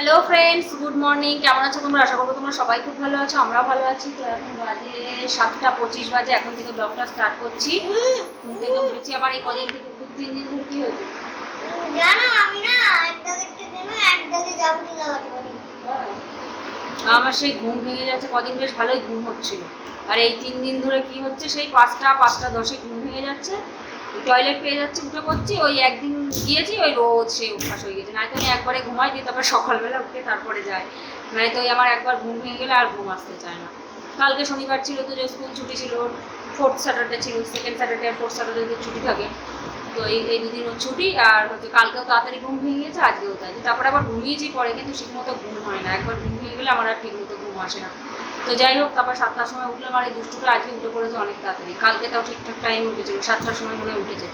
Hello friends good morning কেমন আছো তোমরা? আশা করব তোমরা সবাই খুব ভালো আছো আমরা ভালো আছি। তো এখন বাজে সাতটা পঁচিশ বাজে এখন থেকে ব্লগটা স্টার্ট করছি। ঘুম থেকে উঠেছি আবার এই কদিন থেকে দু তিন দিন ধরে কি হয়েছে? জানো আমি না এক আমার সেই ঘুম ভেঙে যাচ্ছে কদিন বেশ ভালোই ঘুম হচ্ছিল। আর এই তিন দিন ধরে কি হচ্ছে সেই পাঁচটা পাঁচটা দশে ঘুম ভেঙে যাচ্ছে। টয়লেট পেয়ে যাচ্ছে, উঠে পড়ছি, ওই একদিন গিয়েছি, ওই রোজ সেই অভ্যাস হয়ে গেছে। নয়তো আমি একবারে ঘুমাই দিই তারপর সকালবেলা উঠে তারপরে যাই। নয়তো ওই আমার একবার ঘুম ভেঙে গেলে আর ঘুম আসতে চায় না। কালকে শনিবার ছিল তো, যে স্কুল ছুটি ছিল ফোর্থ স্যাটারডে ছিল সেকেন্ড স্যাটারডে আর ফোর্থ স্যাটারডে ছুটি থাকে, তো এই এই দুদিন ছুটি, আর হচ্ছে কালকেও তাড়াতাড়ি ঘুম ভেঙে গেছে, আজকেও তাই। তারপরে আবার ঘুমিয়েছি পরে, কিন্তু ঠিক মতো ঘুম হয় না। একবার ঘুম ভেঙে গেলে আমার আর ঠিক মতো ঘুম আসে না। তো যাই হোক তারপর সাতটার সময় উঠলাম আর এই দুষ্টুটা আজকে উঠে পড়েছে অনেক তাড়াতাড়ি। কালকে তাও ঠিকঠাক টাইম উঠেছিল সাতটার সময় মনে উঠেছে।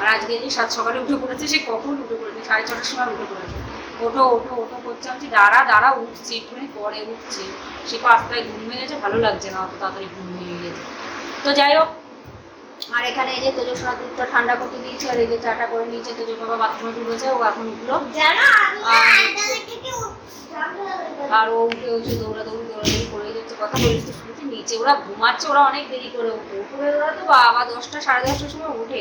আর আজকে যে সাত সকালে উঠে পড়েছে সে কখন উঠে পড়েছে? সাড়ে ছটার সময় উঠে পড়েছে। ওটো ওটো ওটো করছে আমি দাঁড়া দাঁড়া উঠছি একটুখানি পরে উঠছি। সে পাঁচটায় ঘুম ভেঙেছে ভালো লাগছে না অত তাড়াতাড়ি ঘুম ভেঙে গেছে। তো যাই হোক আর এখানে এই যে তোজো সোনা দুধটা ঠান্ডা করতে দিয়েছি আর এই যে চাটা করে নিয়েছে তোজো বাবা বাথরুমে ঢুকেছে ও এখন উঠল। আর- ও উঠে উঠে দৌড়াদৌড়ি কথা বলিস তো শুনছি, নিচে ওরা ঘুমাচ্ছে, ওরা অনেক দেরি করে ওঠে। উপরে ওরা তো বাবা, দশটা, সাড়ে দশটার সময় ওঠে।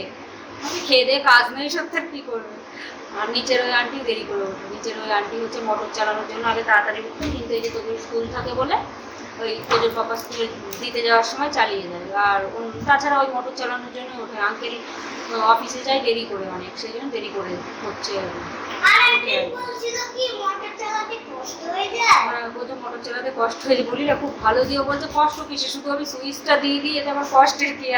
আমি খেয়ে দিয়ে কাজ নেই সব থেকে কী করবে? আর নিচের ওই আন্টি দেরি করে ওঠে। নিচের ওই আন্টি হচ্ছে মোটর চালানোর জন্য আগে তাড়াতাড়ি উঠতো কিন্তু এই যে তোদের স্কুল থাকে বলে, ওই তোদের পাপা স্কুলে দিতে যাওয়ার সময় চালিয়ে যায় আর তাছাড়া ওই মোটর চালানোর জন্য ওঠে। আঙ্কেল অফিসে যায় দেরি করে অনেক, সেই জন্য দেরি করে হচ্ছে কষ্ট আমার কিসে শুধু আমি সুইচটা দিয়ে আমার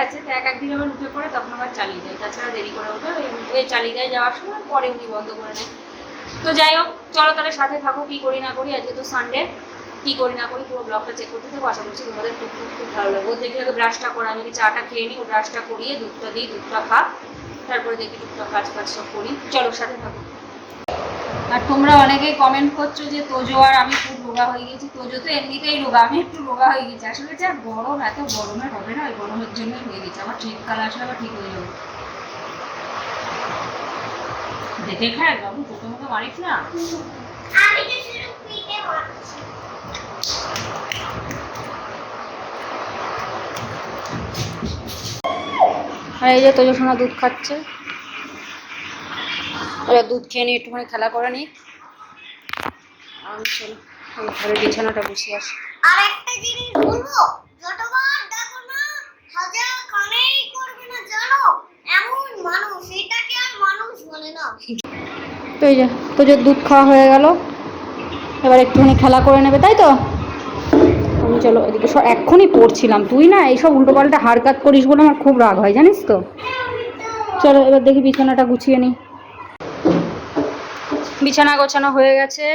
আছে? তো এক একদিন আবার চালিয়ে যায়। তাছাড়া দেরি করে পরে বন্ধ করে নেয় তো যাই হোক, চলো তাহলে সাথে থাকো, কি করি না করি, আজকে তো সানডে কি করি না করি, পুরো ব্লগটা চেক করতে থাকো, আশা করছি তোমাদের খুব খুব খুব ভালো লাগবে। দেখি আগে ব্রাশটা করে, আমি চাটা খেয়ে নিই, ও ব্রাশটা করিয়ে দুধটা দিই, দুধটা খা তারপরে দেখি টুকটাক কাজ সব করি। চলো, সাথে থাকো। আর তোমরা অনেকেই কমেন্ট করছ যে তোজো আর আমি খুব রোগা হয়ে গেছি। তোজো তো এমনিতেই রোগা আমি একটু রোগা হয়ে গেছি। আসলে যা গরম এত গরমে হবে না ওই গরমের জন্যই হয়ে গেছে। আমার ঠিক কাল আসলে আবার ঠিক হয়ে যাবে। দেখে খায় বাবু তোকে মতো মারিস না। আর এই যে তোজো সোনা দুধ খাচ্ছে। এবার দুধ খেয়ে নিয়ে একটুখানি খেলা করে নিই। আমি চলো আমি ঘরে বিছানাটা বসে আসি। আর একটা জিনিস বলব যতবার ডাকো না হাজার কানেই করবে না জানো? এমন মানুষ এটাকে আর মানুষ বলে না। তো এই যে দুধ খাওয়া হয়ে গেল। এবার একটুখানি খেলা করে নেবে তাই তো? আমি চলো এদিকে সব এক্ষুনি পড়ছিলাম। তুই না এইসব উল্টোপাল্টা হারকাত করিস বলে আমার খুব রাগ হয় জানিস তো? চলো এবার দেখি বিছানাটা গুছিয়ে নিই। বিছানা গোছানো হয়ে গেছে।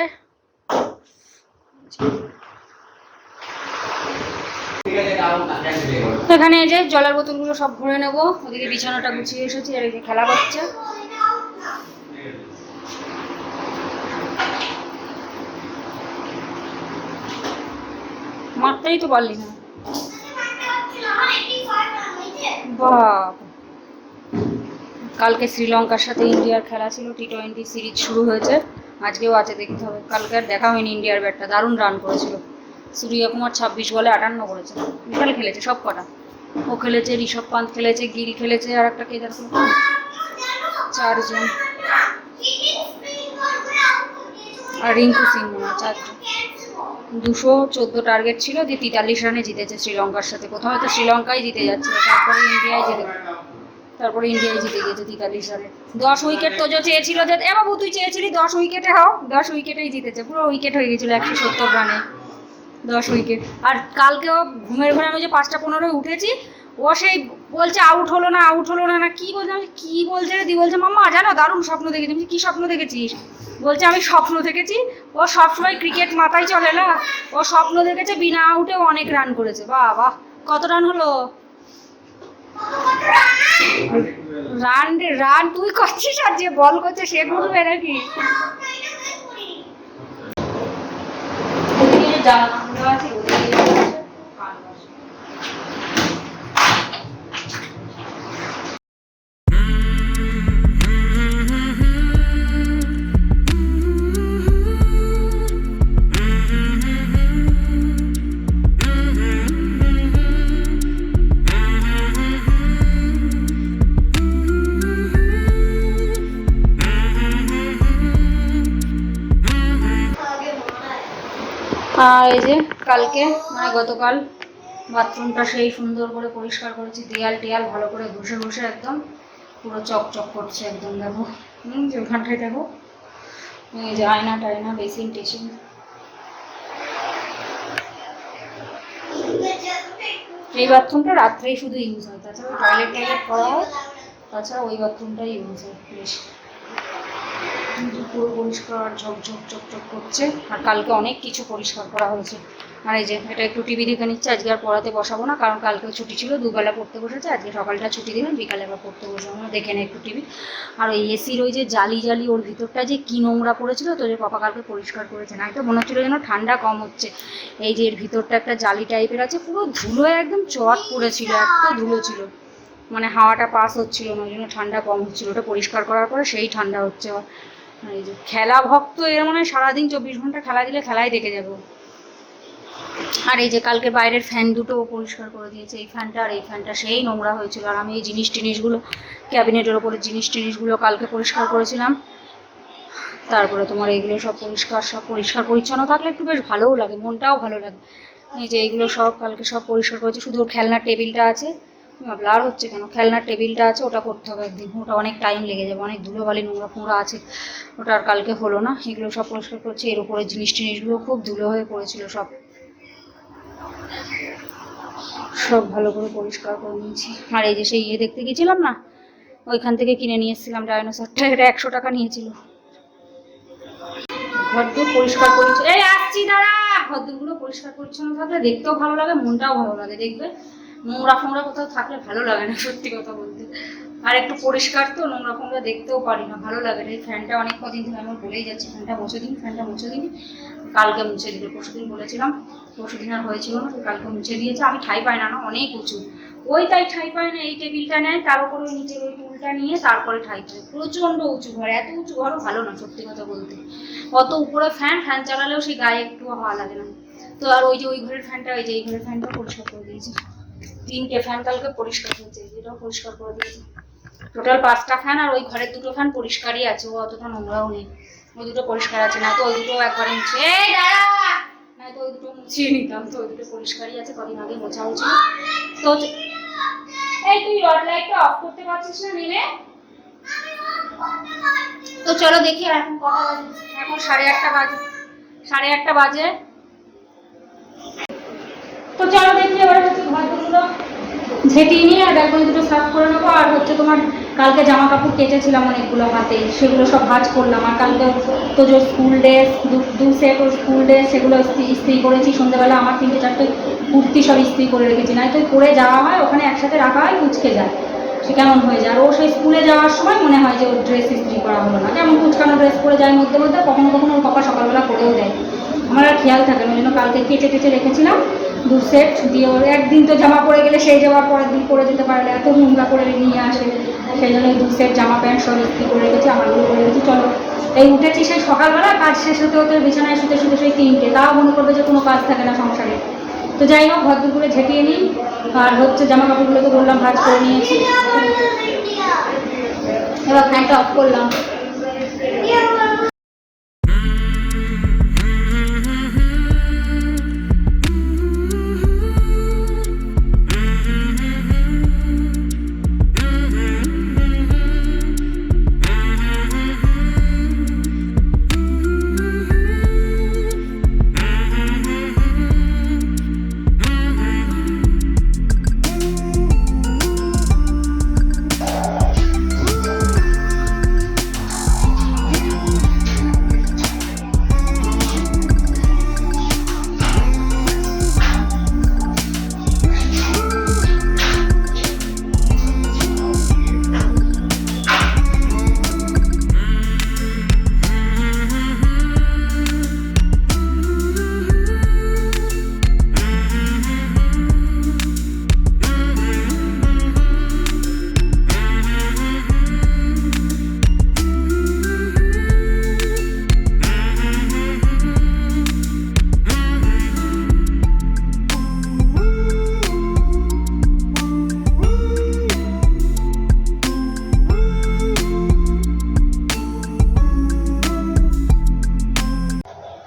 এখানে এই যে জলের বোতলগুলো সব ভরে নেব। ওদিকে বিছানাটা গুছিয়ে এসেছি, আর এই খেলা করছে। মারতেই তো পারলি না। বাপ। কালকে শ্রীলঙ্কার সাথে ইন্ডিয়ার খেলা ছিল টি টোয়েন্টি সিরিজ শুরু হয়েছে। আজকেও আছে, দেখতে হবে। কালকে আর দেখা হয়নি ইন্ডিয়ার ব্যাটটা, দারুণ রান করেছিল। সূর্যকুমার ছাব্বিশ বলে আটান্ন করেছে। বিশাল খেলেছে, সব কটা। ও খেলেছে, ঋষভ পান্ত খেলেছে গিল খেলেছে, আর একটা কে দেখো চারজন। আর রিঙ্কু সিং চারজন। দুশো চোদ্দ টার্গেট ছিল দিয়ে তেতাল্লিশ রানে জিতেছে শ্রীলঙ্কার সাথে। প্রথমে তো শ্রীলঙ্কাই জিতে যাচ্ছিল তারপরে ইন্ডিয়ায় জিতে তারপরে ইন্ডিয়ায় জিতে গিয়েছে তেতাল্লিশ রানে। দশ উইকেট তো চেয়েছিল যে, এ বাবু, তুই চেয়েছিলি দশ উইকেটে হও। দশ উইকেটেই জিতেছে। পুরো উইকেট হয়ে গেছিল একশো সত্তর রানে। দশ উইকেট আর কালকেও ঘুমের ঘরে আমি যে পাঁচটা পনেরোয় উঠেছি, ও সেই বলছে আউট হলো না আউট হলো না না, কি বলছে কি বলছে দি বলছে, মাম্মা, জানো, দারুণ স্বপ্ন দেখেছি। আমি কি স্বপ্ন দেখেছিস? বলছে, আমি স্বপ্ন দেখেছি, ও সবসময় ক্রিকেট মাথায় চলে না। ও স্বপ্ন দেখেছে, বিনা আউটে অনেক রান করেছে। বাহ বাহ, কত রান হলো? Run run. তুই করছিস আর যে বল করছে সে ঘুরবে নাকি? ওদিকে আছে এই যে কালকে মানে গতকাল বাথরুমটা সেই সুন্দর করে পরিষ্কার করেছি, দেয়াল টেয়াল ভালো করে ঘষে ঘষে একদম পুরো চকচক করছে একদম, দেখো। হুম, যে ওখানটায় দেখো। এই যে আয়না টায়না, বেসিন টেসিন। এই বাথরুমটা রাত্রেই শুধু ইউজ হয়, তাছাড়া টয়লেট টয়লেট করা হয়, তাছাড়া ওই বাথরুমটাই ইউজ হয়, বেশি। পুরো পরিষ্কার ঝকঝক চকচক করছে। আর কালকে অনেক কিছু পরিষ্কার করা হয়েছে। আর এই যে, এটা একটু টিভি দেখে নিচ্ছে, আজকে আর পড়াতে বসাবো না, কারণ কালকে ছুটি ছিল, দুবেলা পড়তে বসেছে, আজকে সকালটা ছুটি দিলাম, বিকালে আবার পড়তে বসবো না, দেখে নে একটু টিভি। আর ওই এসির ওই যে জালি জালি ওর ভিতরটা যে কি নোংরা পড়েছিল, তো যে পাপা কালকে পরিষ্কার করেছে, না তো মনে হচ্ছিল যেন ঠান্ডা কম হচ্ছে। এই যে এর ভিতরটা একটা জালি টাইপের আছে, পুরো ধুলোয় একদম চট পড়েছিল, এত ধুলো ছিল। মানে হাওয়াটা পাস হচ্ছিল না ওই জন্য ঠান্ডা কম হচ্ছিল, ওটা পরিষ্কার করার পরে সেই ঠান্ডা হচ্ছে আবার। এই যে খেলা ভক্ত, এর মানে সারাদিন চব্বিশ ঘণ্টা খেলা দিলে খেলাই দেখে যাব। আর এই যে কালকে বাইরের ফ্যান দুটো পরিষ্কার করে দিয়েছে, এই ফ্যানটা আর এই ফ্যানটা সেই নোংরা হয়েছিল। আর আমি এই জিনিস টিনিসগুলো, ক্যাবিনেটের ওপরে জিনিস টিনিসগুলো কালকে পরিষ্কার করেছিলাম। তারপরে তোমার এইগুলো সব পরিষ্কার সব পরিষ্কার পরিচ্ছন্ন থাকলে একটু বেশ ভালোও লাগে, মনটাও ভালো লাগে। এই যে এইগুলো সব কালকে সব পরিষ্কার করেছি, শুধু খেলনার টেবিলটা আছে। ব্লার হচ্ছে কেন? খেলনার টেবিলটা আছে, ওটা করতে হবে একদিন। ওটা অনেক টাইম লেগে যাবে, অনেক ধুলোবালি নোংরা ফোংরা আছে। ওটা আর কালকে হলো না। এগুলো সব পরিষ্কার করছি, এর উপরে জিনিস টিনিসগুলো খুব ধুলো হয়ে পড়েছিল সব। সব ভালো করে পরিষ্কার করে নিয়েছি। আর এই যে সেই ইয়ে দেখতে গেছিলাম না? ওইখান থেকে কিনে নিয়ে এসেছিলাম ডায়নোসরটা এটা একশো টাকা নিয়েছিল। ঘরদূর পরিষ্কার পরিচ্ছন্ন এই আসছি, দাঁড়া! ঘরদূরগুলো পরিষ্কার পরিচ্ছন্ন থাকলে দেখতেও ভালো লাগে, মনটাও ভালো লাগে, দেখবে? নোংরা ফোংরা কোথাও থাকলে ভালো লাগে না, সত্যি কথা বলতে। আর একটু পরিষ্কার তো নোংরা ফোংরা দেখতেও পারি না, ভালো লাগে না। এই ফ্যানটা অনেক কদিন ধরে আমার বলেই যাচ্ছি, ফ্যানটা মুছে দিন, ফ্যানটা মুছে দিন। কালকে মুছে দিল পরশু দিন বলেছিলাম পরশু দিন আর হয়েছিল না কালকে মুছে দিয়েছে। আমি ঠাই পাই না না, অনেক উঁচু। ওই তাই ঠাই পায় না, এই টেবিলটা নেয়, তার উপরে ওই নিচের ওই টুলটা নিয়ে তারপরে ঠাই পায়। প্রচণ্ড উঁচু ঘর, এত উঁচু ঘরও ভালো না, সত্যি কথা বলতে। অত উপরে ফ্যান ফ্যান চালালেও সেই গায়ে একটু হাওয়া লাগে না। তো আর ওই যে ওই ঘরের ফ্যানটা, ওই যে এই ঘরের ফ্যানটা পরিষ্কার করে দিয়েছে। তিনটে ফ্যান কালকে পরিষ্কার হয়েছে এটাও পরিষ্কার করে দিয়েছে। টোটাল পাঁচটা ফ্যান আর ওই ঘরের দুটো ফ্যান পরিষ্কারই আছে, ও অতটা নোংরাও নেই। ওই দুটো পরিষ্কার আছে না তো ওই দুটো একবারে মুছে না তো ওই দুটো মুছিয়ে নিতাম, তো ওই দুটো পরিষ্কারই আছে, কদিন আগে মোছা হয়েছিল। তো এই তুই রড লাইটটা অফ করতে পারছিস না, নিলে? তো চলো দেখি এখন কটা বাজে। এখন সাড়ে আটটা বাজে। সাড়ে আটটা বাজে। তো চলো দেখি এবার হচ্ছে ঘরগুলো ঝেঁটিয়ে নিয়ে, আর একবার দুটো সাফ করে নেব। আর হচ্ছে তোমার কালকে জামা কাপড় কেচেছিলাম অনেকগুলো হাতে, সেগুলো সব ভাজ করলাম। আর কালকে তো যে স্কুল ড্রেস দু সেট ওর স্কুল ড্রেস সেগুলো ইস্ত্রি করেছি সন্ধ্যেবেলা আমার তিনটে চারটে কুর্তি সব ইস্ত্রি করে রেখেছি। নাই তো পরে যাওয়া হয়, ওখানে একসাথে রাখা হয়, কুচকে যায়। সে কেমন হয়ে যায়? আর ও সেই স্কুলে যাওয়ার সময় মনে হয় যে ওর ড্রেস ইস্ত্রি করা হলো না। কেমন কুচকানো ড্রেস পরে যায় মধ্যে মধ্যে, কখনো কখনো ওর পাপা সকালবেলা করেও দেয়। আমার আর খেয়াল থাকে না, ওই জন্য কালকে কেচে টেচে রেখেছিলাম। দু সেট দিয়ে ওর একদিন তো জামা পরে গেলে সেই জামার পরের দিন পরে যেতে পারলে এত নোংরা করে নিয়ে আসে। সেই জন্য দু সেট জামা প্যান্ট সব ইস্ত্রি করে রেখেছি আমারগুলো করে রেখেছি চলো। এই উঠেছি সেই সকালবেলা, কাজ শেষ হতে হতে বিছানায় শুতে শুতে সেই তিনটে, তাও মনে করবে যে কোনো কাজ থাকে না সংসারে। তো যাই হোক, ঘর দুপুরে ঝেঁটিয়ে নিই, আর হচ্ছে জামা কাপড়গুলোকে বললাম ভাজ করে নিয়েছি। এবার ফ্যানটা অফ করলাম।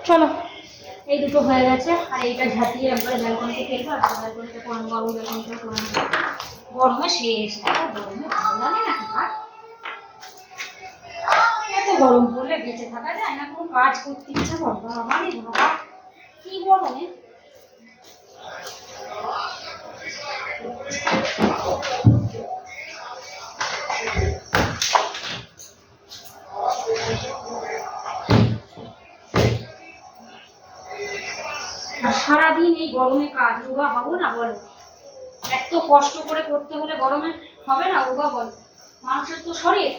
চলো। এই দুটো হয়ে গেছে। আর এইটা ঝাঁটিয়ে একবারে ব্যালকনিতে ফেলব, আর ব্যালকনিতে কোনো বাবু ব্যালকনিতে নেব গরমে শেষ। গরমে ভালো লাগে না এত গরম পড়লে বেঁচে থাকা যায় না, কোনো কাজ করতে ইচ্ছা করব আমারই বাবা, কি গরমে সারাদিন এই গরমে কাজ রোগা হব না বলো? এত কষ্ট করে করতে হলে গরমে হবে না রোগা বল? মানুষের তো শরীর।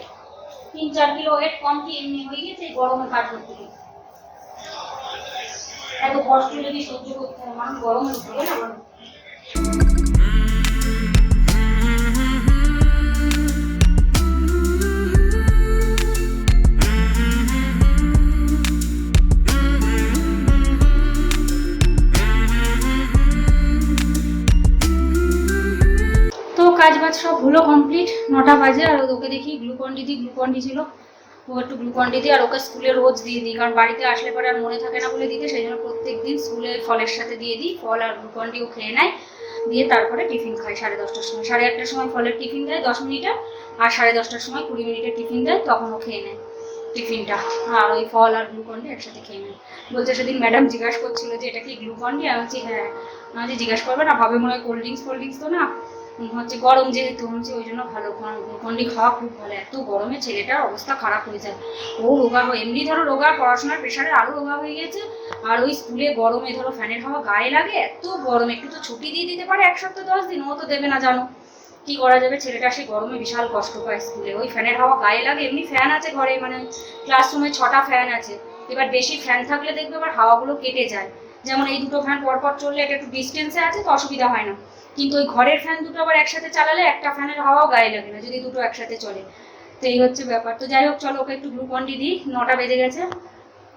তিন চার কিলো ওয়েট কম কি এমনি হয়ে গেছে এই গরমে কাজ করতে গিয়ে? এত কষ্ট যদি সহ্য করতে হয়, মানুষ গরমে উঠবে না বলো? হলো কমপ্লিট নটা বাজে আর ওকে দেখি গ্লুকন দিই গ্লুকন ডি ছিল। ও একটু গ্লুকন দিই আর ওকে স্কুলে রোজ দিয়ে দিই, কারণ বাড়িতে আসলে পরে আর মনে থাকে না বলে দিতে, সেই জন্য প্রত্যেক দিন স্কুলে ফলের সাথে দিয়ে দিই, ফল আর গ্লুকন ডি ও খেয়ে নেয়। দিয়ে তারপরে টিফিন খাই, সাড়ে দশটার সময়। সাড়ে আটটার সময় ফলের টিফিন দেয় দশ মিনিটের আর সাড়ে দশটার সময় কুড়ি মিনিটের টিফিন দেয়, তখন ও খেয়ে নেয় টিফিনটা। আর ওই ফল আর গ্লুকন ডি একসাথে খেয়ে নেয়। বলছে সেদিন ম্যাডাম জিজ্ঞাসা করছিল যে, এটা কি গ্লুকন ডি আমি বলছি হ্যাঁ। আমি জিজ্ঞাসা করবে না, ভাবে মনে হয় কোল্ড ড্রিঙ্কস কোল্ড ড্রিঙ্কস তো না। হচ্ছে গরম যেহেতু, হচ্ছে ওই জন্য ভালো গ্লুকন্ডি খাওয়া খুব ভালো। এত গরমে ছেলেটার অবস্থা খারাপ হয়ে যায়। ও রোগা হয়, এমনি ধরো রোগা পড়াশোনার প্রেশারে আরও রোগা হয়ে গেছে আর ওই স্কুলে গরমে ধরো ফ্যানের হাওয়া গায়ে লাগে, এত গরম, একটু তো ছুটি দিয়ে দিতে পারে এক সপ্তাহ দশ দিন, ও তো দেবে না জানো। কি করা যাবে? ছেলেটা সেই গরমে বিশাল কষ্ট পায় স্কুলে ওই ফ্যানের হাওয়া গায়ে লাগে, এমনি ফ্যান আছে ঘরে মানে ক্লাসরুমে ছটা ফ্যান আছে। এবার বেশি ফ্যান থাকলে দেখবে আবার হাওয়াগুলো কেটে যায়। যেমন এই দুটো ফ্যান পরপর চললে এটা একটু ডিস্টেন্সে আছে, তো অসুবিধা হয় না। কিন্তু ওই ঘরের ফ্যান দুটো আবার একসাথে চালালে একটা ফ্যানের হাওয়াও গায়ে লাগে না যদি দুটো একসাথে চলে। তো এই হচ্ছে ব্যাপার। তো যাই হোক চলো ওকে একটু গ্লুকন্ডি দিই। নটা বেজে গেছে।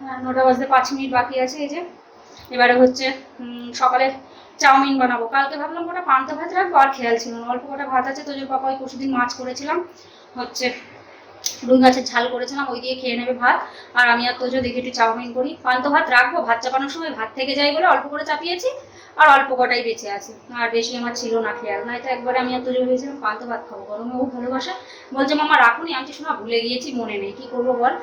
হ্যাঁ, নটা বাজতে পাঁচ মিনিট বাকি আছে এই যে। এবারে হচ্ছে সকালে চাউমিন বানাবো। কালকে ভাবলাম কটা পান্তা ভাত রাখব আর খেয়াল ছিল না। অল্প কটা ভাত আছে তোজোর পাপা ওই পরশুদিন মাছ করেছিলাম হচ্ছে রুই মাছের ঝাল করেছিলাম ওই দিয়ে খেয়ে নেবে ভাত। আর আমি আর তোজো দেখে একটু চাউমিন করি। পান্তা ভাত রাখব ভাত চাপানোর সময় ভাত থেকে যাই বলে অল্প করে চাপিয়েছি। আর অল্প কটাই বেঁচে আছে। আর বেশি আমার ছিল না খেয়াল। নয়তো একবারে আমি এত জোর হয়েছিলাম পান্তা ভাত খাব। গরমে ও ভালোবাসা। বলছে, মামা, রাখুনি, আমি শোনা ভুলে গিয়েছি, মনে নেই। কি করব বল?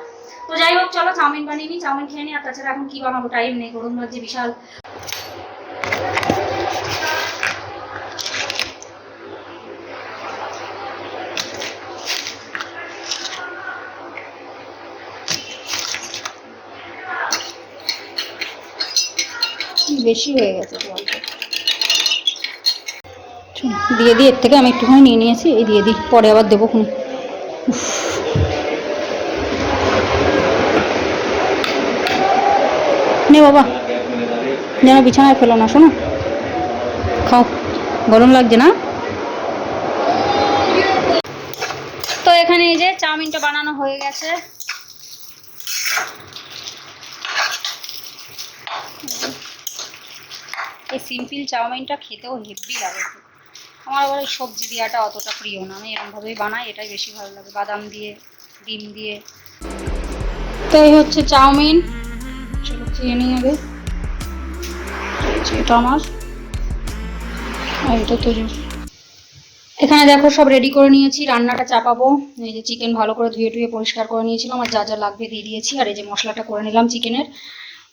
তো যাই হোক, চলো, চাউমিন বানিয়ে নিই, চাউমিন খেয়ে নিই, আর তাছাড়া এখন কি বানাবো টাইম নেই। গরম লাগছে বিশাল। বেশি হয়ে গেছে জলটা দিয়ে দিই এর থেকে আমি একটুখানি নিয়ে নিয়েছি এই দিয়ে দিই পরে আবার দেবো খুনি নে বাবা যেন বিছানায় ফেলো না শোনো। খাও গরম লাগছে না? তো এখানে এই যে চাউমিনটা বানানো হয়ে গেছে এই সিম্পল চাউমিনটা খেতেও হেভি লাগে আমার আবার সবজি দেওয়াটা অতটা প্রিয় না, আমি এরকমভাবেই বানাই, এটাই বেশি ভালো লাগে, বাদাম দিয়ে, ডিম দিয়ে। তো এই হচ্ছে চাউমিন চলো খেয়ে নিয়ে আগে। এটা আমার। আর এটা তো এখানে দেখো সব রেডি করে নিয়েছি, রান্নাটা চাপাবো। এই যে চিকেন ভালো করে ধুয়ে টুয়ে পরিষ্কার করে নিয়েছিলাম, আর যা যা লাগবে দিয়ে দিয়েছি। আর এই যে মশলাটা করে নিলাম চিকেনের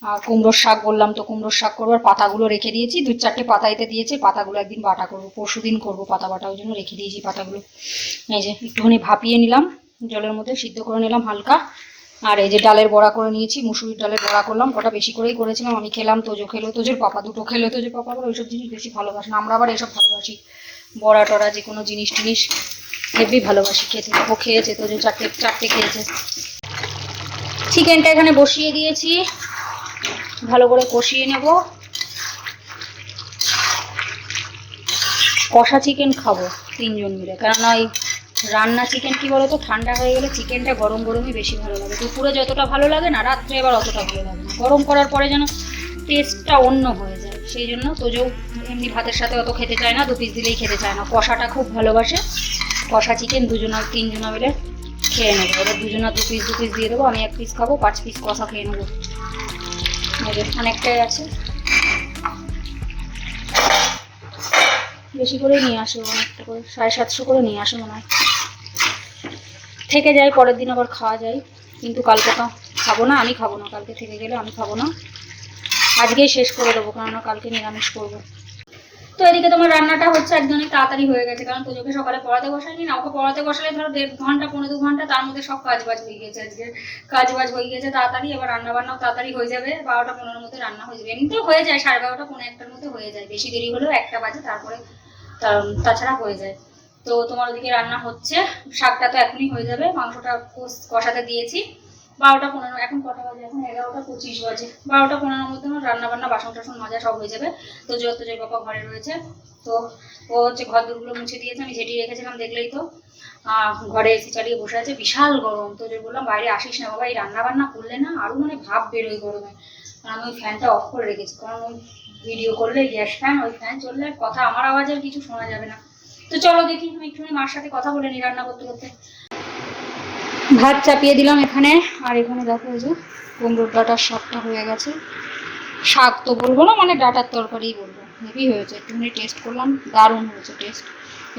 কুমড়োর শাক বললাম তো, কুমড়োর শাক করব। আর পাতাগুলো রেখে দিয়েছি। দু চারটে পাতা এতে দিয়েছি। পাতাগুলো একদিন বাটা করব। পরশু দিন করব পাতা বাটা ওই জন্য। রেখে দিয়েছি পাতাগুলো। এই যে একটুখানি ভাপিয়ে নিলাম। জলের মধ্যে সিদ্ধ করে নিলাম হালকা। আর এই যে ডালের বড়া করে নিয়েছি, মুসুরির ডালের বড়া করলাম। ওটা বেশি করেই করেছিলাম। আমি খেলাম তোজো, খেলো তোজোর, পাপা দুটো খেলো তোজোর, পাপা আবার ওইসব জিনিস বেশি ভালোবাসে না। আমরা আবার এসব ভালোবাসি। বড়া টড়া, যে কোনো জিনিস টিনিস হেভি ভালোবাসি খেতে। ও খেয়েছে, তোজো চারটে চারটে খেয়েছে। চিকেনটা এখানে বসিয়ে দিয়েছি। ভালো করে কষিয়ে নেব। কষা চিকেন খাব তিনজন মিলে। কেননা ওই রান্না চিকেন কি বলতো? ঠান্ডা হয়ে গেলে চিকেনটা গরম গরমই বেশি ভালো লাগে। দুপুরে যতটা ভালো লাগে না, রাত্রে এবার অতটা ভালো লাগে না। গরম করার পরে যেন টেস্টটা অন্য হয়ে যায়। সেই জন্য তোজো এমনি ভাতের সাথে অত খেতে চায় না, দু পিস দিলেই খেতে চায় না। কষাটা খুব ভালোবাসে। কষা চিকেন দুজনা, তিনজনা মিলে খেয়ে নেব। এবার দুজনা দু পিস দু পিস দিয়ে দেবো। আমি এক পিস খাব, পাঁচ পিস কষা খেয়ে নেব। অনেকটাই আছে। বেশি করে নিয়ে আসো, অনেকটা করে, সাড়ে সাতশো করে নিয়ে আসো মনে হয়। থেকে যায়, পরের দিন আবার খাওয়া যায়। কিন্তু কালকে তো খাব না, আমি খাব না। কালকে থেকে গেলে আমি খাব না। আজকেই শেষ করে দেবো, কেননা কালকে নিরামিষ করব। তো এদিকে তোমার রান্নাটা হচ্ছে একদমই তাড়াতাড়ি হয়ে গেছে, কারণ তোজোকে সকালে পড়াতে বসাইনি, না ওকে পড়াতে বসালে ধরো দেড় ঘণ্টা, পনেরো দু ঘণ্টা, তার মধ্যে সব কাজ বাজ হয়ে গেছে আজকে। কাজ বাজ হয়ে গেছে তাড়াতাড়ি, এবার রান্না বান্নাও তাড়াতাড়ি হয়ে যাবে, বারোটা পনেরোর মধ্যে রান্না হয়ে যাবে। এমনিতেও হয়ে যায়, সাড়ে বারোটা পনেরো একটার মধ্যে হয়ে যায়, বেশি দেরি হলেও একটা বাজে, তারপরে তাছাড়া হয়ে যায়। তো তোমার ওদিকে রান্না হচ্ছে, শাকটা তো এখনই হয়ে যাবে, মাংসটা কষাতে দিয়েছি। বারোটা পনেরো, এখন কটা বাজে? এখন এগারোটা পঁচিশ বাজে। বারোটা পনেরোর মধ্যে আমার রান্না বান্না বাসন টাসন মাজা সব হয়ে যাবে। তো যত যে বাবা ঘরে রয়েছে, তো ও হচ্ছে ঘর দুগুলো মুছে দিয়েছে, আমি ঝেঁটিয়ে রেখেছিলাম, দেখলেই তো। ঘরে এসি চালিয়ে বসে আছে, বিশাল গরম। তো যে বললাম, বাইরে আসিস না বাবা, এই রান্না বান্না করলে না আরও মানে ভাব বেরোয় গরমে। কারণ আমি ফ্যানটা অফ করে রেখেছি, কারণ ওই ভিডিও করলে, গ্যাস ফ্যান ওই ফ্যান চললে কথা, আমার আওয়াজের কিছু শোনা যাবে না। তো চলো দেখি, আমি একটুখানি মার সাথে কথা বলে নি রান্না করতে করতে। ভাত চাপিয়ে দিলাম এখানে। আর এখানে দেখো যে কুমড়োর ডাটার শাকটা হয়ে গেছে। শাক তো বলব না মানে ডাটার তরকারি বলব। হেভি হয়েছে, একটুখানি টেস্ট করলাম, দারুণ হয়েছে টেস্ট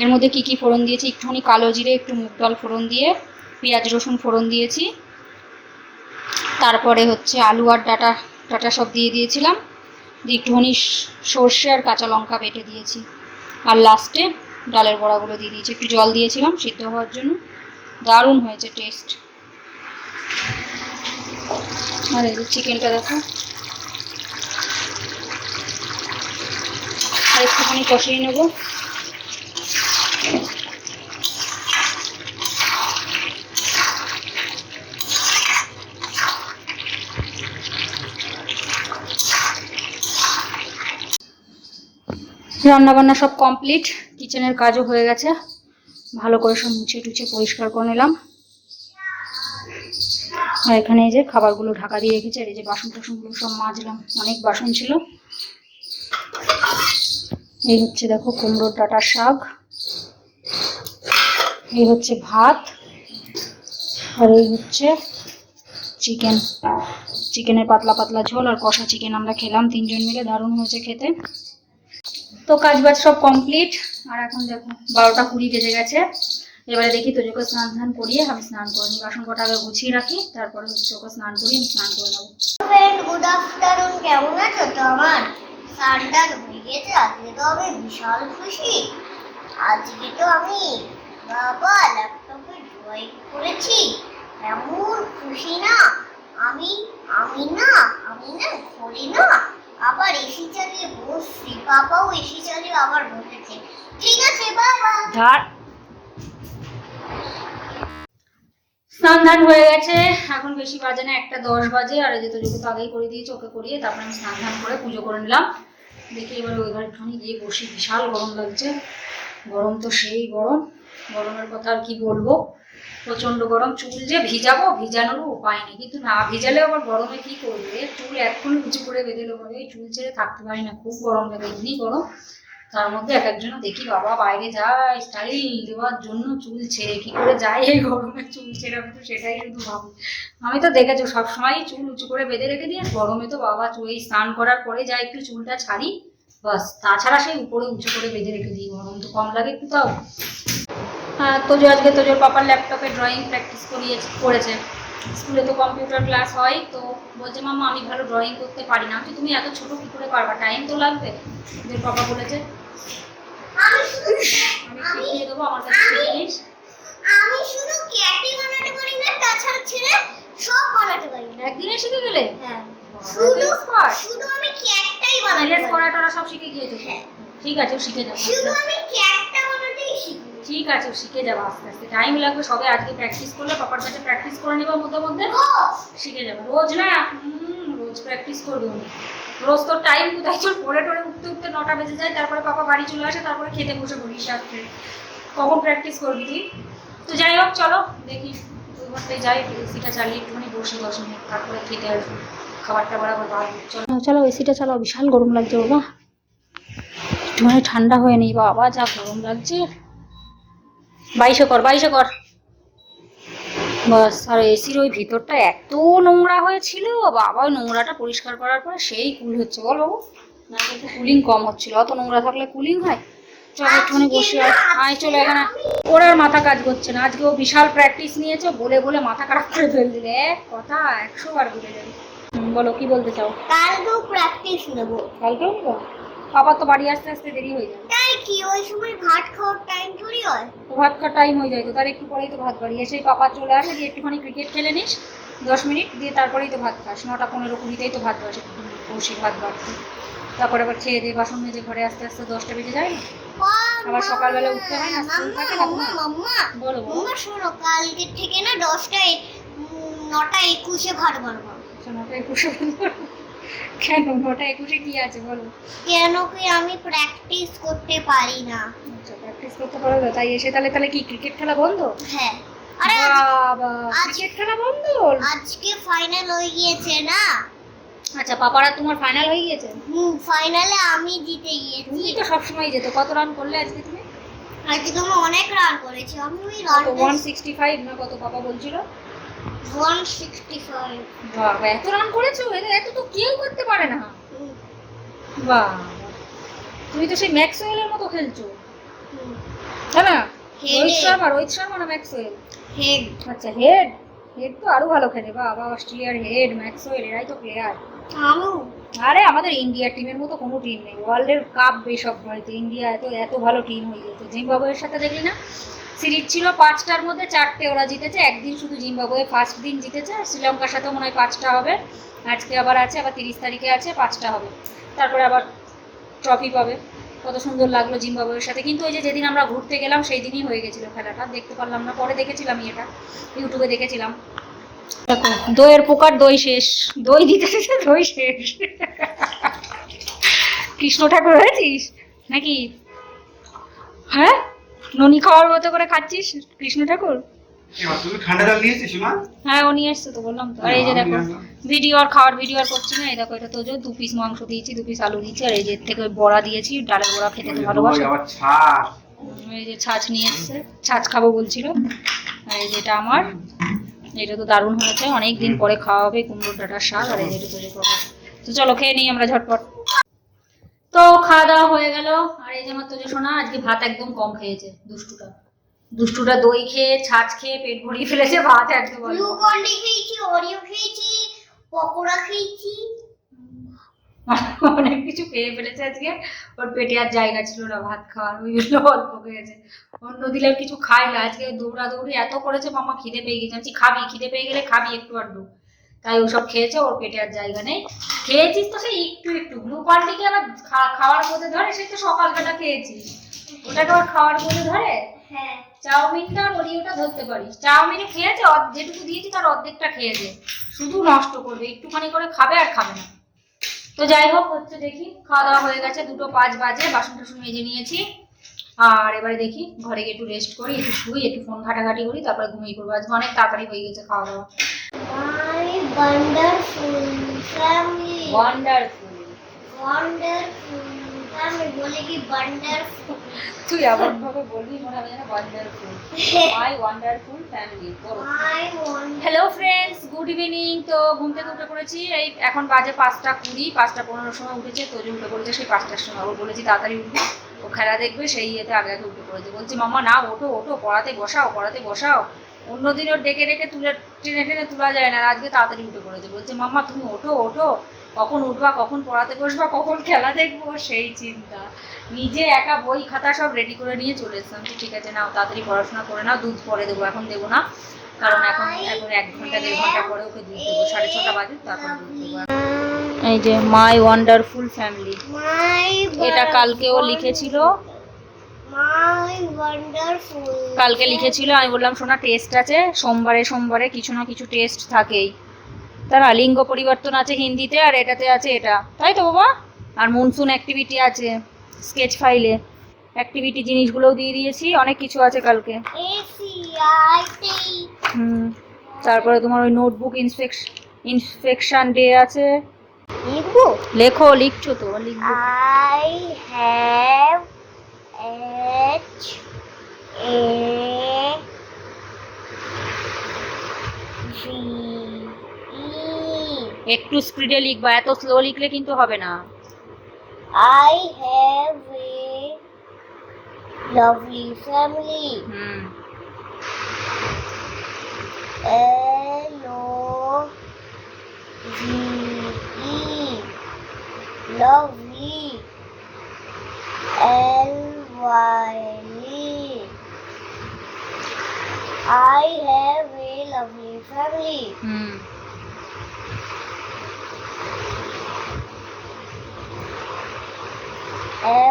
এর মধ্যে কি কি ফোড়ন দিয়েছি? একটুখানি কালো জিরে, একটু মুগ ডাল ফোড়ন দিয়ে, পেঁয়াজ রসুন ফোড়ন দিয়েছি। তারপরে হচ্ছে আলু আর ডাটা ডাটা সব দিয়ে দিয়েছিলাম। দিয়ে একটুখানি সর্ষে আর কাঁচা লঙ্কা বেটে দিয়েছি। আর লাস্টে ডালের বড়াগুলো দিয়ে দিয়েছি। একটু জল দিয়েছিলাম সিদ্ধ হওয়ার জন্য। দারুণ হয়েছে টেস্ট আর এই চিকেনটা দেখো। আর একটুখানি কষিয়ে নেব। রান্না বান্না সব কমপ্লিট কিচেনের কাজও হয়ে গেছে। ভালো করে সব মুছে টুছে পরিষ্কার করে নিলাম। আর এখানে এই যে খাবারগুলো ঢাকা দিয়ে রেখেছি, আর এই যে বাসন টাসনগুলো সব মাজলাম, অনেক বাসন ছিল। এই হচ্ছে দেখো কুমড়োর ডাটার শাক। এই হচ্ছে ভাত। আর এই হচ্ছে চিকেন। চিকেনের পাতলা পাতলা ঝোল আর কষা চিকেন আমরা খেলাম, তিনজন মিলে দারুণ হয়েছে খেতে। তো কাজ বাজ সব কমপ্লিট। আর এখন দেখো, বারোটা কুড়ি বেজে গেছে। এবারে দেখি তোজোকে স্নান ধান করিয়ে আমি স্নান করে নিই। বাসন কটা আগে গুছিয়ে রাখি, তারপরে হচ্ছে ওকে স্নান করিয়ে আমি স্নান করে নেব। গুড আফটারনুন কেমন আছো তো আমার হয়ে গেছে, আজকে তো আমি বিশাল খুশি। আজকে তো আমি বাবা ল্যাপটপে করেছি। এমন খুশি না। আমি আমি না আমি না, করি না। আবার এসি চালিয়ে বসছি, পাপাও এসি চালিয়ে আবার বসেছে। স্নান হয়ে গেছে। এখন বেশি বাজে না, একটা দশ বাজে। আর এই যে আগেই করে দিয়েছি, ওকে করিয়ে তারপরে আমি স্নান ধান করে পুজো করে নিলাম। দেখি এবার ওই ঘরে একটুখানি গিয়ে বসি, বিশাল গরম লাগছে। গরম তো সেই গরম। গরমের কথা আর কি বলব? প্রচণ্ড গরম। চুল যে ভিজাবো, ভিজানোরও উপায় নেই। কিন্তু না ভিজালে আবার গরমে কি করবে? চুল এক্ষুনি উঁচু করে বেঁধে দেবো চুল ছেড়ে থাকতে পারি না। খুব গরম লাগে, এমনি গরম। তার মধ্যে এক একজন দেখি, বাবা, বাইরে যায় স্টাইল দেওয়ার জন্য চুল ছেড়ে, কি করে যায় এই গরমে চুল ছেড়ে? আমি তো সেটাই শুধু ভাবি। আমি তো দেখেছ সবসময় চুল উঁচু করে বেঁধে রেখে দিই গরমে তো বাবা চুল এই স্নান করার পরে যাই একটু চুলটা ছাড়ি, বাস। তাছাড়া সেই উপরে উঁচু করে বেঁধে রেখে দিই, গরম তো কম লাগে একটু তাও তোজো আজকে তোজোর পাপার ল্যাপটপে ড্রয়িং প্র্যাকটিস করিয়েছে, করেছে। স্কুলে তো কম্পিউটার ক্লাস হয়, তো বলছে মামা আমি ভালো ড্রয়িং করতে পারি না। তুমি এত ছোট কি করে পারবা? টাইম তো লাগবে? তোর পাপা বলেছে আমি শুধু আমি দেবো আমার কাছে শিখে আমি শুধু ক্যাটি বানাতে পারি না তাছাড়া ছেড়ে সব বানাতে পারি না। একদিনে শিখে গেলে হ্যাঁ। শুধু শুধু আমি ক্যাটটাই ম্যানেজ পারি। করা টরা সব শিখে গিয়েছে। হ্যাঁ। ঠিক আছে শিখে যাব। শুধু আমি ক্যাটটা বানাতেই শিখি ঠিক আছে শিখে যাব আস্তে আস্তে। টাইম লাগবে সবে আজকে প্র্যাকটিস করলে পাপার কাছে প্র্যাকটিস করে নেব মধ্যে মধ্যে শিখে যাবে। রোজ না? হুম, রোজ প্র্যাকটিস করবে রোজ তোর টাইম কোথায়? চল পড়ে টরে উঠতে উঠতে নটা বেজে যায়, তারপরে পাপা বাড়ি চলে আসে, তারপরে খেতে বসে বলিস রাত্রে কখন প্র্যাকটিস করবি তুই? তো যাই হোক, চলো, দেখি যাই এসিটা চালিয়ে একটুখানি বসে দশ মিনিট, তারপরে খেতে আসব। খাবার টাবার আবার চলো। চলো এসিটা চালাও, বিশাল গরম লাগছে বাবা। একটুখানি ঠান্ডা হয়ে নেই বাবা, যা গরম লাগছে। বাইশে কর বাইশে কর। আর এসির ওই ভিতরটা এত নোংরা হয়েছিল বাবা ওই নোংরাটা পরিষ্কার করার পরে সেই কুল হচ্ছে বল বাবু। না একটু কুলিং কম হচ্ছিল অত নোংরা থাকলে কুলিং হয়? চল একটুখানি বসে আয়। আয় চলে এখানে। ওর আর মাথা কাজ করছে না আজকে ও বিশাল প্র্যাকটিস নিয়েছে বলে বলে মাথা খারাপ করে ফেল দিলে। এক কথা একশো বার বলে যাবে বলো কি বলতে চাও? কালকেও প্র্যাকটিস নেব। কালকেও নিবো? বাবার তো বাড়ি আসতে আসতে দেরি হয়ে যাবে। কি ওই সময় ভাত খাওয়ার টাইম থুড়ি হয়? তো ভাত খাওয়ার টাইম হয়ে যায় তো তার একটু পরেই তো ভাত বাড়ি। এসেই পাপা চলে আসে দিয়ে একটুখানি ক্রিকেট খেলে নিস দশ মিনিট দিয়ে তারপরেই তো ভাত খাস। নটা পনেরো কুড়িতেই তো ভাত বসে বসি ভাত বাড়তে তারপরে আবার খেয়ে দিয়ে বাসন মেজে ঘরে আস্তে আস্তে দশটা বেজে যায় না? আবার সকালবেলা উঠতে হয় না, স্কুল থাকে না মাম্মা বলো মাম্মা শোনো কালকে থেকে না দশটায় নটা একুশে ভাত বাড়বো আচ্ছা, নটা একুশে কেন? নটা একুশে কি আছে বলো? কেন কি আমি প্র্যাকটিস করতে পারি না। আচ্ছা প্র্যাকটিস করতে পারো না তাই এসে তাহলে তাহলে কি ক্রিকেট খেলা বন্ধ? হ্যাঁ। আরে বাবা ক্রিকেট খেলা বন্ধ? আজকে ফাইনাল হয়ে গিয়েছে না। আচ্ছা পাপারা তোমার ফাইনাল হয়ে গিয়েছে? হুম ফাইনালে আমি জিতে গিয়েছি। তুমি তো সবসময় যেত কত রান করলে আজকে তুমি? আজকে আমি অনেক রান করেছি আমি ওই রান ওয়ান সিক্সটি ফাইভ না কত পাপা বলছিল? ওয়ান সিক্সটি ফাইভ বাবা এত রান করেছ? এত তো কেউ করতে পারে না। বাহ। তুমি তো সেই ম্যাক্সওয়েলের মতো খেলছো। তাই না? রোহিত শর্মা রোহিত শর্মা না ম্যাক্সওয়েল? হেড আচ্ছা হেড হেড তো আরও ভালো খেলে। বাবা অস্ট্রেলিয়ার হেড ম্যাক্সওয়েল এরাই তো প্লেয়ার আরে। আমাদের ইন্ডিয়া টিমের মতো কোনো টিম নেই। ওয়ার্ল্ডের কাপ বেসব হয়তো ইন্ডিয়া এত এত ভালো টিম হয়ে যেত জিম্বাবুয়ের সাথে দেখলি না? সিরিজ ছিল পাঁচটার মধ্যে চারটে ওরা জিতেছে। একদিন শুধু জিম্বাবুয়ে ফার্স্ট দিন জিতেছে। শ্রীলঙ্কার সাথেও মনে হয় পাঁচটা হবে। আজকে আবার আছে, আবার তিরিশ তারিখে আছে, পাঁচটা হবে। তারপরে আবার ট্রফি পাবে। কত সুন্দর লাগল জিম্বাবুয়ের সাথে। কিন্তু ওই যে যেদিন আমরা ঘুরতে গেলাম সেই দিনই হয়ে গেছিল খেলাটা। দেখতে পারলাম না। পরে দেখেছিলাম এটা। ইউটিউবে দেখেছিলাম। দেখো দইয়ের পোকার দই শেষ। দই দিতে দই শেষ। কৃষ্ণ ঠাকুর হয়েছিস? নাকি? হ্যাঁ? ননি খাওয়ার মতো করে খাচ্ছিস কৃষ্ণ ঠাকুর? হ্যাঁ ও নিয়ে এসছে তো বললাম তো। আর এই যে দেখো ভিডিও আর খাওয়ার ভিডিও আর করছি না এই দেখো এটা তো দু পিস মাংস দিয়েছি দু পিস আলু দিয়েছি আর এই যে থেকে বড়া দিয়েছি ডালের বড়া খেতে ভালোবাসে। এই যে ছাঁচ নিয়ে এসছে ছাঁচ খাব বলছিল। আর এই যেটা আমার এটা তো দারুণ হয়েছে অনেক দিন পরে খাওয়া হবে কুমড়োর ডাটার শাক আর এই যেটা তৈরি করব তো চলো খেয়ে নিই আমরা ঝটপট। তো খাওয়া দাওয়া হয়ে গেল। আর এই যে আমার তো যে শোনা আজকে ভাত একদম কম খেয়েছে দুষ্টুটা। দুষ্টুটা দই খেয়ে ছাঁচ খেয়ে পেট ভরিয়ে ফেলেছে ভাত একদম গ্লুকন্ডি খেয়েছি ওরিও খেয়েছি পকোড়া খেয়েছি। অনেক কিছু খেয়ে ফেলেছে আজকে। ওর পেটে আর জায়গা ছিল না ভাত খাওয়ার ওই জন্য অল্প খেয়েছে। অন্য দিলে আর কিছু খায় না আজকে দৌড়াদৌড়ি এত করেছে মামা খিদে পেয়ে গেছে। আমি খাবি খিদে পেয়ে গেলে খাবি একটু আধটু তাই ওসব খেয়েছে ওর পেটে আর জায়গা নেই। খেয়েছিস তো সেই একটু একটু। গ্লুকন থেকে আবার খাওয়ার মধ্যে ধরে? সে তো সকালবেলা খেয়েছিস ওটাকে আবার খাওয়ার মধ্যে ধরে? হ্যাঁ। চাউমিনটা ওরিওটা ধরতে পারিস। চাউমিনে খেয়েছে যেটুকু দিয়েছি তার অর্ধেকটা খেয়েছে। শুধু নষ্ট করবে একটুখানি করে খাবে আর খাবে না। তো যাই হোক হচ্ছে দেখি খাওয়া দাওয়া হয়ে গেছে দুটো পাঁচ বাজে বাসন টাসন মেজে নিয়েছি। আর এবারে দেখি ঘরে গিয়ে একটু রেস্ট করি একটু শুই একটু ফোন ঘাটাঘাটি করি তারপরে ঘুমিয়ে পড়ব। আজকে অনেক তাড়াতাড়ি হয়ে গেছে খাওয়া দাওয়া। My wonderful family wonderful wonderful family বলে কি ওয়ান্ডারফুল তুই এমন ভাবে বলবি মনে হবে যেন wonderful family my wonder hello friends good evening তো ঘুম থেকে উঠে পড়েছি এই এখন বাজে পাঁচটা কুড়ি পাঁচটা পনেরোর সময় উঠেছে তোজো উঠে পড়েছে সেই পাঁচটার সময় ওর বলেছি তাড়াতাড়ি উঠবি ও খেলা দেখবে সেই ইয়েতে আগে আগে উঠে পড়েছে। বলছি মামা না ওঠো ওঠো পড়াতে বসাও পড়াতে বসাও। অন্যদিন ওর ডেকে ডেকে তুলে টেনে টেনে তোলা যায় না। আজকে তাড়াতাড়ি উঠে পড়েছে। বলছে মামা তুমি ওঠো ওঠো। কখন উঠবা কখন পড়াতে বসবা কখন খেলা দেখব? সেই চিন্তা। নিজে একা বই খাতা সব রেডি করে নিয়ে চলে এসেছিলাম ঠিক আছে নাও তাড়াতাড়ি পড়াশোনা করে নাও। দুধ পরে দেবো এখন দেবো না। কারণ এখন এখন এক ঘণ্টা দেড় ঘণ্টা পরে ওকে দুধ দেবো। সাড়ে ছটা বাজে তারপর দুধ দেবো এই যে মাই ওয়ান্ডারফুল ফ্যামিলি এটা কালকে ও লিখেছিল। কালকে লিখেছিল আমি বললাম শোনা টেস্ট আছে সোমবারে সোমবারে কিছু না কিছু টেস্ট থাকেই। তারা লিঙ্গ পরিবর্তন আছে হিন্দিতে আর এটাতে আছে এটা। তাই তো বাবা? আর মনসুন অ্যাক্টিভিটি আছে স্কেচ ফাইলে অ্যাক্টিভিটি জিনিসগুলোও দিয়ে দিয়েছি অনেক কিছু আছে কালকে। হুম তারপরে তোমার ওই নোটবুক ইনস্পেকশন ইনস্পেকশন ডে আছে। লিখব? লেখো লিখছো তো লিখব। I have H A C E একটু স্পিডে লিখবা এত স্লো লিখলে কিন্তু হবে না I have a lovely family. Hmm L O V E lovely L Y E I have a lovely family. Hmm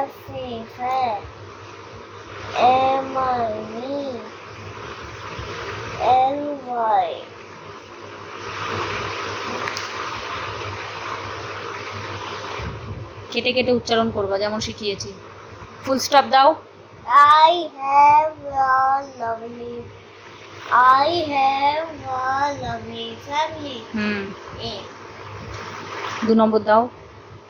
F A fair M I me Y কেটে কেটে উচ্চারণ করবা যেমন শিখিয়েছি ফুল স্টপ দাও I have a lovely I have a lovely family. হুম. দু নম্বর দাও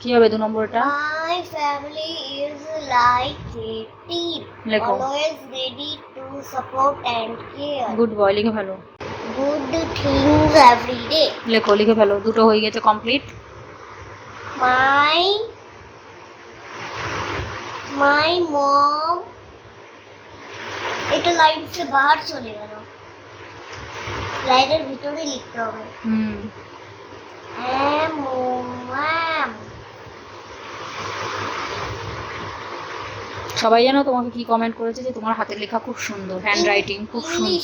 কি হবে দু নম্বরটা My family is like a team, লেখো। always ready to support and care. Good boy লিখে ফেলো Good things every day. লেখো লিখে ফেলো দুটো হয়ে গেছে কমপ্লিট My my mom এটা লাইন সে বাহার চলে গেল। লাইনের ভিতরে লিখতে হবে। হুম। ও ম্যাম সবাই জানো তোমাকে কি কমেন্ট করেছে যে তোমার হাতের লেখা খুব সুন্দর হ্যান্ড রাইটিং খুব সুন্দর।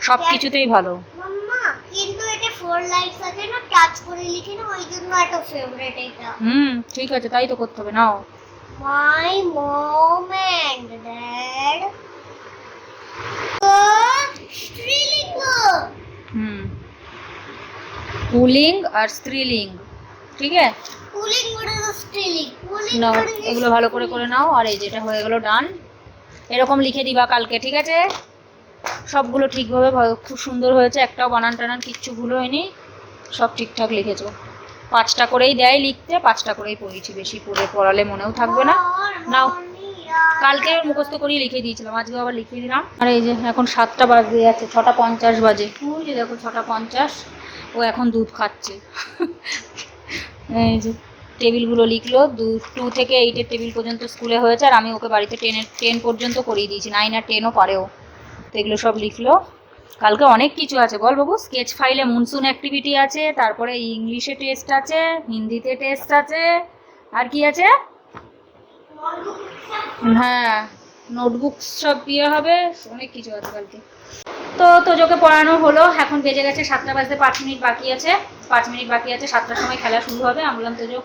সব কিছুতেই ভালো। কিন্তু এটা ফোর লাইনস আছে না টাচ করে লিখে না ওই জন্য একটা ফেভারিট এটা। হুম ঠিক আছে তাই তো করতে হবে নাও। My mom and dad. স্ত্রীলিঙ্গ হুম পুলিং আর স্ত্রীলিং ঠিক আছে? পুলিং স্ত্রীলিঙ্গ পুলিং নাও এগুলো ভালো করে করে নাও আর এই যেটা হয়ে গেল ডান এরকম লিখে দিবা কালকে ঠিক আছে? সবগুলো ঠিকভাবে খুব সুন্দর হয়েছে একটাও বানান টানান কিচ্ছু ভুল হয়নি। সব ঠিকঠাক লিখেছো। পাঁচটা করেই দেয় লিখতে, পাঁচটা করেই পড়েছি বেশি পড়ে পড়ালে মনেও থাকবে না। নাও। কালকে মুখস্থ করেই লিখে দিয়েছিলাম আজকে আবার লিখে দিলাম। আর এই যে, এখন সাতটা বাজে যাচ্ছে, ছটা পঞ্চাশ বাজে। ওই যে দেখো, ছটা পঞ্চাশ। ও এখন দুধ খাচ্ছে। এই যে, টেবিলগুলো লিখলো, দু, টু থেকে এইটের টেবিল পর্যন্ত স্কুলে হয়েছে, আর আমি ওকে বাড়িতে টেনের টেন পর্যন্ত করিয়ে দিয়েছি। নাইন আর টেনও পারেও। তো এগুলো সব লিখলো। কালকে অনেক কিছু আছে। বল বাবু স্কেচ ফাইলে মনসুন অ্যাক্টিভিটি আছে, তারপরে ইংলিশে টেস্ট আছে, হিন্দিতে টেস্ট আছে, আর কি আছে? হ্যাঁ নোটবুক সব ইয়ে হবে, অনেক কিছু আছে কালকে। তো তোজোকে পড়ানো হলো, এখন বেজে গেছে সাতটা বাজতে পাঁচ মিনিট বাকি আছে। পাঁচ মিনিট বাকি আছে, সাতটার সময় খেলা শুরু হবে। আমি বললাম, তোজো,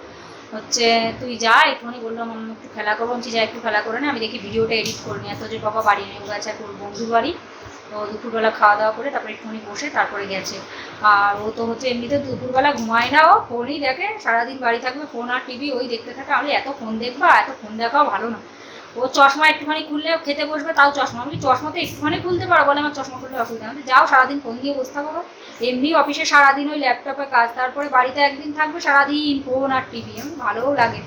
হচ্ছে তুই যা, একটুখানি বললাম, আমি একটু খেলা করব। আমি যা, একটু খেলা করে না, আমি দেখি ভিডিওটা এডিট করে নিয়ে তোজোর বাবা বাড়ি নিয়ে গেছে এক ওর বন্ধুর বাড়ি। তো দুপুরবেলা খাওয়া দাওয়া করে তারপরে একটুখানি বসে তারপরে গেছে। আর ও তো হচ্ছে এমনিতে দুপুরবেলা ঘুমায় না, ও ফোনই দেখে, সারাদিন বাড়ি থাকবে, ফোন আর টিভি ওই দেখতে থাকে। আমি এত ফোন দেখবা, এত ফোন দেখাও ভালো না। ও চশমা একটুখানি খুললে খেতে বসবে, তাও চশমা। আমি চশমা তো একটুখানি খুলতে পারো? বলে, আমার চশমা খুললে অসুবিধা। আমি যাও, সারাদিন ফোন দিয়ে বসে থাকো এমনি অফিসে সারাদিন ওই ল্যাপটপে কাজ, তারপরে বাড়িতে একদিন থাকবে, সারাদিন ফোন আর টিভি। ভালোও লাগে।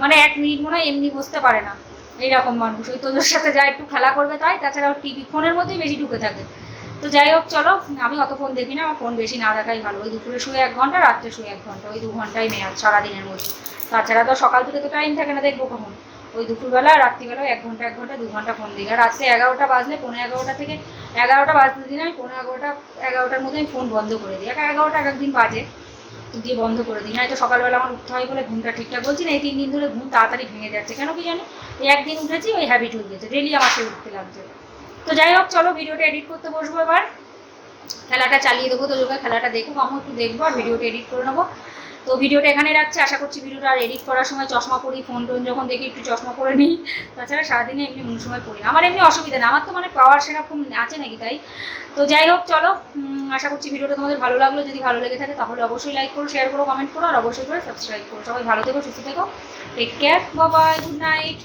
মানে এক মিনিট মনে হয় এমনি বসতে পারে না। এইরকম মানুষ। ওই তোদের সাথে যা একটু খেলা করবে তাই, তাছাড়া টিভি ফোনের মধ্যেই বেশি ঢুকে থাকে। তো যাই হোক, চলো, আমি অত ফোন দেখি না, আমার ফোন বেশি না দেখাই ভালো। ওই দুপুরে শুয়ে এক ঘণ্টা, রাত্রে শুয়ে এক ঘণ্টা, ওই দু ঘন্টাই মেয়াদ সারাদিনের মধ্যে। তাছাড়া তো সকাল থেকে তো টাইম থাকে না, দেখব কখন। ওই দুপুরবেলা, রাত্রিবেলা এক ঘণ্টা এক ঘণ্টা, দু ঘণ্টা ফোন দিই আর রাত্রে এগারোটা বাজলে পনেরো এগারোটা থেকে এগারোটা বাজতে দিন আমি পনেরো এগারোটা, এগারোটার মধ্যে আমি ফোন বন্ধ করে দিই। এগারোটা, এক একদিন বাজে। দিয়ে বন্ধ করে দিই। হয়তো সকালবেলা আমার উঠতে হয় বলে ঘুমটা ঠিকঠাক বলছি না, এই তিন দিন ধরে ঘুম তাড়াতাড়ি ভেঙে যাচ্ছে। কেন কি জানি? এই একদিন উঠেছি, ওই হ্যাবিট হয়ে গেছে। ডেলি আমাকে উঠতে লাগছে। তো যাই হোক, চলো ভিডিওটা এডিট করতে বসবো এবার। খেলাটা চালিয়ে দেবো তো যোগা খেলাটা দেখব আমি একটু দেখব আর ভিডিওটা এডিট করে নেব। তো ভিডিওটা এখানে রাখছি। আশা করছি ভিডিওটা আর এডিট করার সময় চশমা পরি ফোন টোন যখন দেখি একটু চশমা পরে নিই। তাছাড়া সারাদিনে এমনি কোনো সময় পড়ি আমার এমনি অসুবিধা না। আমার তো মানে পাওয়ার সেরকম আছে নাকি তাই? তো যাই হোক, চলো। আশা করছি ভিডিওটা তোমাদের ভালো লাগল। যদি ভালো লেগে থাকে তাহলে অবশ্যই লাইক করো শেয়ার করো কমেন্ট করো, আর অবশ্যই করে সাবস্ক্রাইব করো। সবাই ভালো থেকো, সুস্থ থেকো। টেক কেয়ার বাবাই গুড নাইট